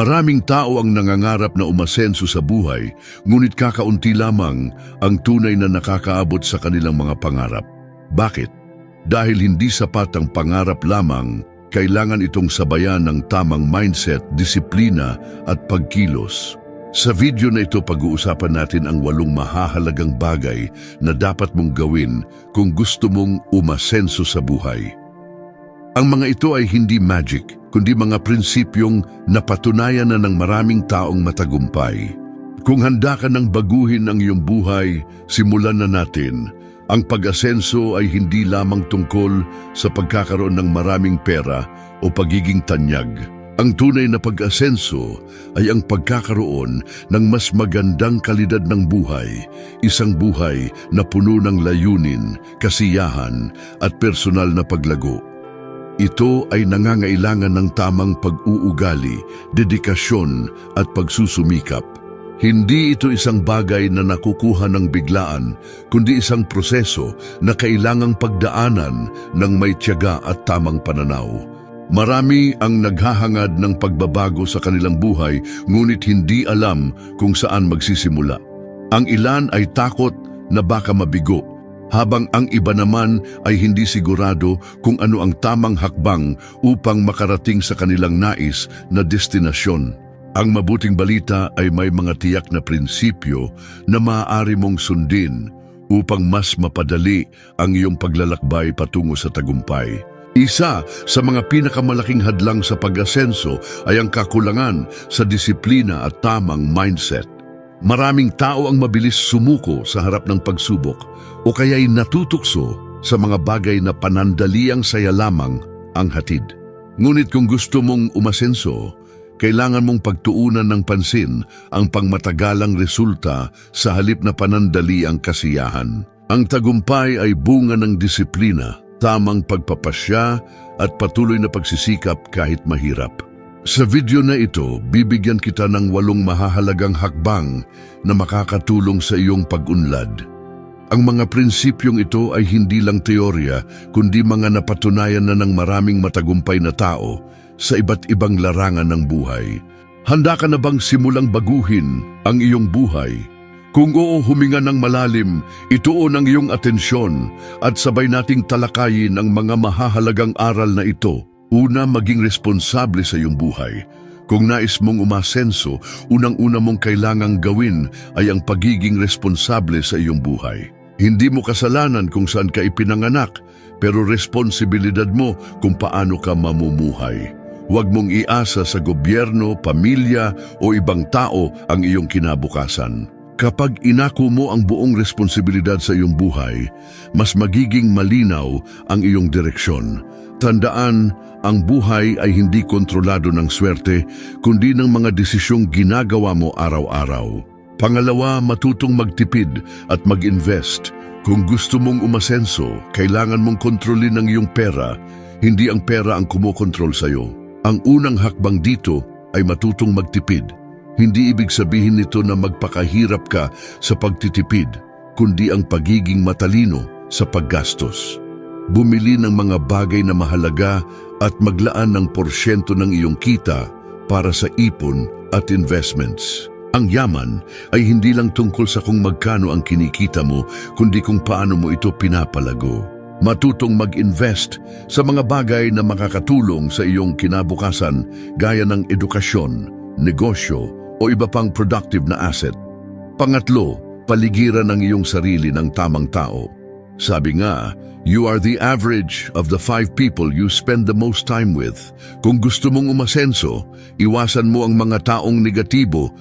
Maraming tao ang nangangarap na umasenso sa buhay, ngunit kakaunti lamang ang tunay na nakakaabot sa kanilang mga pangarap. Bakit? Dahil hindi sapat ang pangarap lamang, kailangan itong sabayan ng tamang mindset, disiplina at pagkilos. Sa video na ito pag-uusapan natin ang walong mahahalagang bagay na dapat mong gawin kung gusto mong umasenso sa buhay. Ang mga ito ay hindi magic, kundi mga prinsipyong napatunayan na ng maraming taong matagumpay. Kung handa ka ng baguhin ang iyong buhay, simulan na natin. Ang pag-asenso ay hindi lamang tungkol sa pagkakaroon ng maraming pera o pagiging tanyag. Ang tunay na pag-asenso ay ang pagkakaroon ng mas magandang kalidad ng buhay, isang buhay na puno ng layunin, kasiyahan at personal na paglago. Ito ay nangangailangan ng tamang pag-uugali, dedikasyon at pagsusumikap. Hindi ito isang bagay na nakukuha ng biglaan, kundi isang proseso na kailangang pagdaanan ng may tiyaga at tamang pananaw. Marami ang naghahangad ng pagbabago sa kanilang buhay ngunit hindi alam kung saan magsisimula. Ang ilan ay takot na baka mabigo, habang ang iba naman ay hindi sigurado kung ano ang tamang hakbang upang makarating sa kanilang nais na destinasyon. Ang mabuting balita ay may mga tiyak na prinsipyo na maaari mong sundin upang mas mapadali ang iyong paglalakbay patungo sa tagumpay. Isa sa mga pinakamalaking hadlang sa pag-asenso ay ang kakulangan sa disiplina at tamang mindset. Maraming tao ang mabilis sumuko sa harap ng pagsubok o kaya'y natutukso sa mga bagay na panandaliang saya lamang ang hatid. Ngunit kung gusto mong umasenso, kailangan mong pagtuunan ng pansin ang pangmatagalang resulta sa halip na panandali ang kasiyahan. Ang tagumpay ay bunga ng disiplina, tamang pagpapasya at patuloy na pagsisikap kahit mahirap. Sa video na ito, bibigyan kita ng walong mahahalagang hakbang na makakatulong sa iyong pag-unlad. Ang mga prinsipyong ito ay hindi lang teorya, kundi mga napatunayan na ng maraming matagumpay na tao sa iba't ibang larangan ng buhay. Handa ka na bang simulang baguhin ang iyong buhay? Kung oo, huminga ng malalim, ituon ang iyong atensyon at sabay nating talakayin ang mga mahahalagang aral na ito. Una, maging responsable sa iyong buhay. Kung nais mong umasenso, unang-una mong kailangang gawin ay ang pagiging responsable sa iyong buhay. Hindi mo kasalanan kung saan ka ipinanganak, pero responsibilidad mo kung paano ka mamumuhay. Huwag mong iasa sa gobyerno, pamilya o ibang tao ang iyong kinabukasan. Kapag inako mo ang buong responsibilidad sa iyong buhay, mas magiging malinaw ang iyong direksyon. Tandaan, ang buhay ay hindi kontrolado ng swerte, kundi ng mga desisyong ginagawa mo araw-araw. Pangalawa, matutong magtipid at mag-invest. Kung gusto mong umasenso, kailangan mong kontrolin ang iyong pera, hindi ang pera ang kumokontrol sa iyo. Ang unang hakbang dito ay matutong magtipid. Hindi ibig sabihin nito na magpakahirap ka sa pagtitipid, kundi ang pagiging matalino sa paggastos. Bumili ng mga bagay na mahalaga at maglaan ng porsyento ng iyong kita para sa ipon at investments. Ang yaman ay hindi lang tungkol sa kung magkano ang kinikita mo, kundi kung paano mo ito pinapalago. Matutong mag-invest sa mga bagay na makakatulong sa iyong kinabukasan gaya ng edukasyon, negosyo o iba pang productive na asset. Pangatlo, paligiran ang iyong sarili ng tamang tao. Sabi nga, you are the average of the five people you spend the most time with. Kung gusto mong umasenso, iwasan mo ang mga taong negatibo